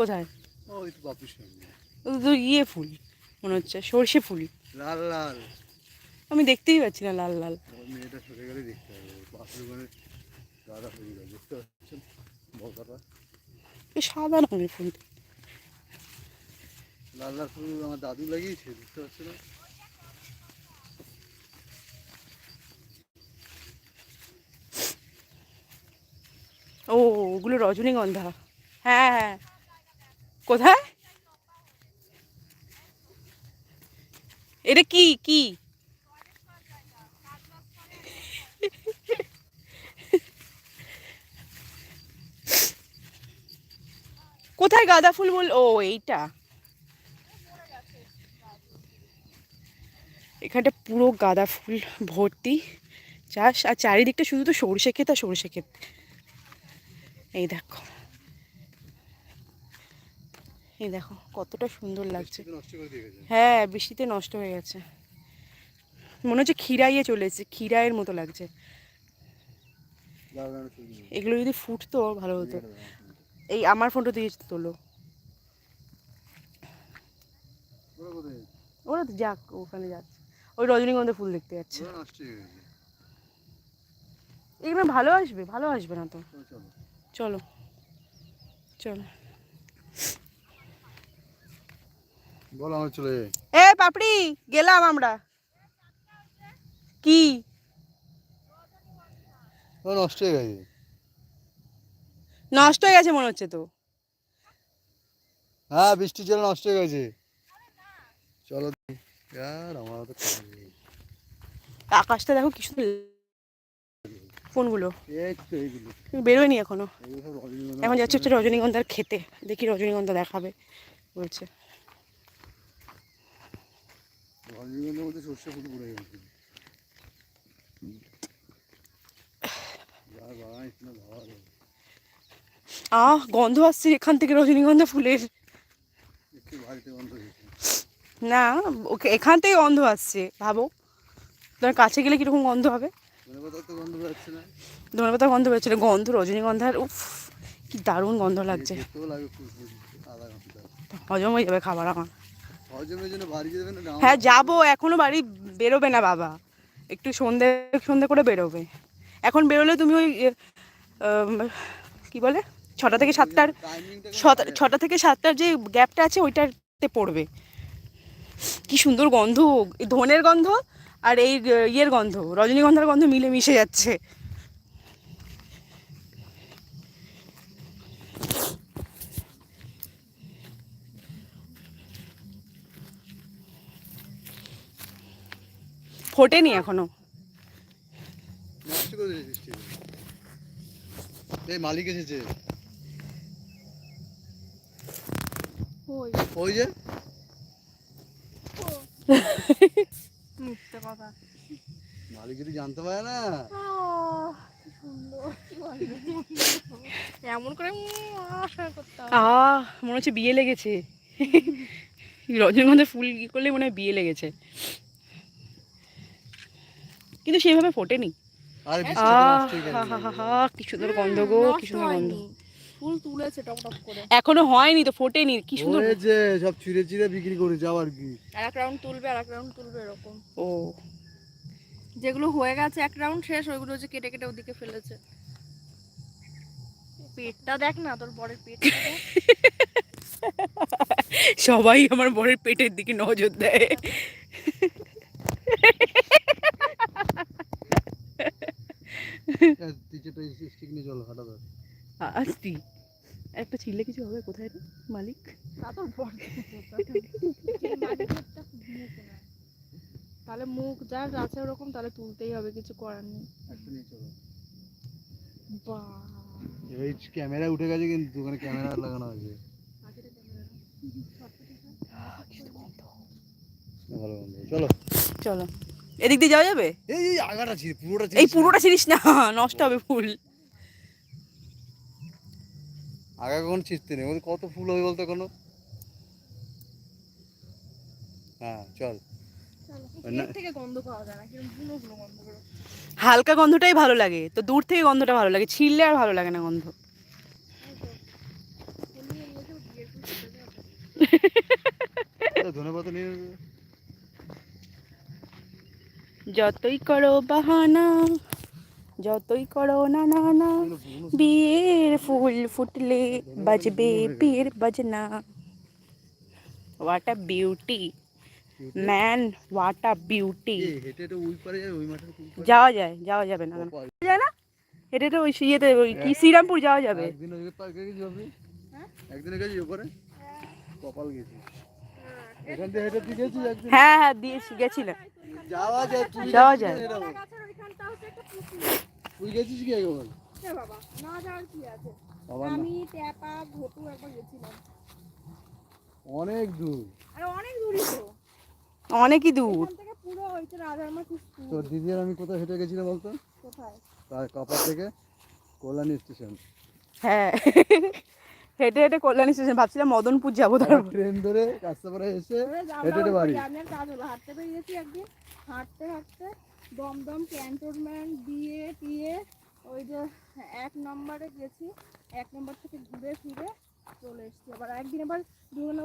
কোথায়? ইয়ে ফুল মনে হচ্ছে সর্ষে ফুল। লাল লাল। আমি দেখতেই পাচ্ছি না লাল লাল। ওই মেয়েটা সরে গেলে দেখতে দেখতে পাচ্ছেন? বকাটা সাদা রঙের ফুল। লাল লাল ফুল আমার দাদু লাগিয়েছে বুঝতে পারছ না ও ওগুলো রজনীগন্ধা। হ্যাঁ হ্যাঁ। কোথায়? এটা কি কি? কোথায় গাঁদা ফুল বল? ও, এইটা। এখানটা পুরো গাঁদা ফুল ভর্তি চাষ। আর চারিদিকটা শুধু তো সরষে ক্ষেত আর সরষে ক্ষেত। এই দেখো। এই দেখো কতটা সুন্দর লাগছে। হ্যাঁ বৃষ্টিতে নষ্ট হয়ে গেছে। মনে হচ্ছে খিরাইয়ে চলেছে খিরাইয়ের মতো লাগছে। এগুলো যদি ফুটতো ভালো হতো। এই আমার ফোনটা দিয়ে তোলো। ওরা তো যাক ওখানে যাচ্ছে। ওই রজনীগন্ধা ফুল দেখতে যাচ্ছে। এগুলো ভালো আসবে ভালো আসবে না তো। চলো, চলো চলো চলো বলো আমার চলে এ পাপড়ি গেলাম আমরা। কি? নষ্ট হয়ে গেছে। নষ্ট হয়ে গেছে মনে হচ্ছে তো। হ্যাঁ বৃষ্টির জন্য নষ্ট হয়ে গেছে। চলো আর আমার তো আকাশটা দেখো কি সুন্দর কোনগুলো এই তো এইগুলো। বেরোয়নি এখনও। এখন যাচ্ছে হচ্ছে রজনীগন্ধার খেতে দেখি রজনীগন্ধা দেখাবে বলছে। রজনীগন্ধার মধ্যে সর্ষে ফুল পড়ে গেছে। যা বাগান এখানে ভাবা যায়। আহ গন্ধ আসছে এখান থেকে রজনীগন্ধা ফুলের। না ওকে এখান থেকে গন্ধ আসছে ভাবো। তোমার কাছে গেলে কীরকম গন্ধ হবে? ধনে পাতার গন্ধ পাতা গন্ধ রজনীগন্ধার উফ কি দারুণ গন্ধ লাগছে। হজম হয়ে যাবে খাবার আমার। হ্যাঁ যাব এখনও বাড়ি বেরোবে না বাবা। একটু সন্ধে সন্ধে করে বেরোবে। এখন বেরোলে তুমি ওই কি বলে? ছটা থেকে সাতটার ছটা ছটা থেকে সাতটার যে গ্যাপটা আছে ওইটাতে পড়বে। কি সুন্দর গন্ধ ধনের গন্ধ আর এই ইয়ের গন্ধ রজনীগন্ধার গন্ধ মিলে মিশে যাচ্ছে। ফোটেনি এখনও। এই মালিক এসেছে। ওই। যে? মিথ্যে কথা। মালিক যদি জানতে পারে না? এমন করে উম আশা করতে হবে। আহ মনে হচ্ছে বিয়ে লেগেছে। রজনীগন্ধার ফুল ই করলে মনে হয় বিয়ে লেগেছে। কিন্তু সেইভাবে ফোটেনি। আরে হয়ে কি সুন্দর গন্ধ গো কি সুন্দর গন্ধ। ফুল তুলেছে টপ টপ করে। এখনও হয়নি তো ফোটেনি কি সুন্দর। হয়েছে সব চিড়ে চিড়ে বিক্রি করেছে আবার কি। আর এক রাউন্ড তুলবে আর এক রাউন্ড তুলবে এরকম। ও। যেগুলো হয়ে গেছে এক রাউন্ড শেষ ওইগুলো হচ্ছে কেটে কেটে ওদিকে ফেলেছে। পেটটা দেখ না তোর বরের দেখ। সবাই আমার বরের পেটের দিকে নজর দেয় টিচারটা স্টিক নিয়ে চলো হাঁটা দাও আসতি একটা ছিলে কিছু হবে কোথায় মালিক? তা তাহলে মুখ যার আছে ওরকম তাহলে তুলতেই হবে কিছু করার নেই। এই ক্যামেরা উঠে গেছে কিন্তু দোকানে ক্যামেরা লাগানো আছে। চলো। চলো। এদিক দিয়ে যাওয়া যাবে? এই এই আগাটা ছিল পুরোটা ছিল এই পুরোটা ছিলিস না নষ্ট হবে ফুল। আগা কখন ছিঁড়তে নেই ওদের কত ফুল হবে বলতো কোনো হ্যাঁ চল। থেকে গন্ধ পাওয়া যায় না কীরকমগুলো গুলো গন্ধ বেরো হালকা গন্ধটাই ভালো লাগে তো দূর থেকে গন্ধটা ভালো লাগে ছিললে আর ভালো লাগে না গন্ধ। ধনে পাতা নিয়ে। যতই করো বাহানা যতই করো না না না বিয়ের ফুল ফুটলে বাজবে বিয়ের বাজনা। What a beauty man what a beauty. যাওয়া যায় যাওয়া যাবে না যায় না? এটা তো ওই ইয়েতে ওই কি শ্রীরামপুর যাওয়া যাবে। একদিন গেছি ওপরে কপাল গেছি। হ্যাঁ হ্যাঁ দিয়েছি গেছিলাম। যাওয়া যায় তুই যাওয়া যায়। তুই গেছিস কি একবার এ বাবা না যাওয়ার কি আছে? আমি ট্যাপা ঘটু একবার গেছিলাম। অনেক দূর। আর অনেক দূরই তো। অনেকই দূর। পুরো দিদি আর আমি কোথায় হেঁটে গেছিলাম বলতো? কোথায়? তার কপাল থেকে কল্যাণী স্টেশন হ্যাঁ। হেঁটে হেঁটে কল্যাণী স্টেশন ভাবছিলাম মদনপুর যাব তারপর ট্রেন ধরে কাস্তাপাড়া এসে হেঁটে হেঁটে বাড়ি। আমি কাজ হলো হাঁটতে বেরিয়েছি একদিন। হাঁটতে হাঁটতে দমদম ক্যান্টনমেন্ট দিয়ে টিয়ে ওই যে এক নম্বরে গেছি। এক নম্বর থেকে ঘুরে ফিরে চলে এসছি। আবার একদিন আবার দুজন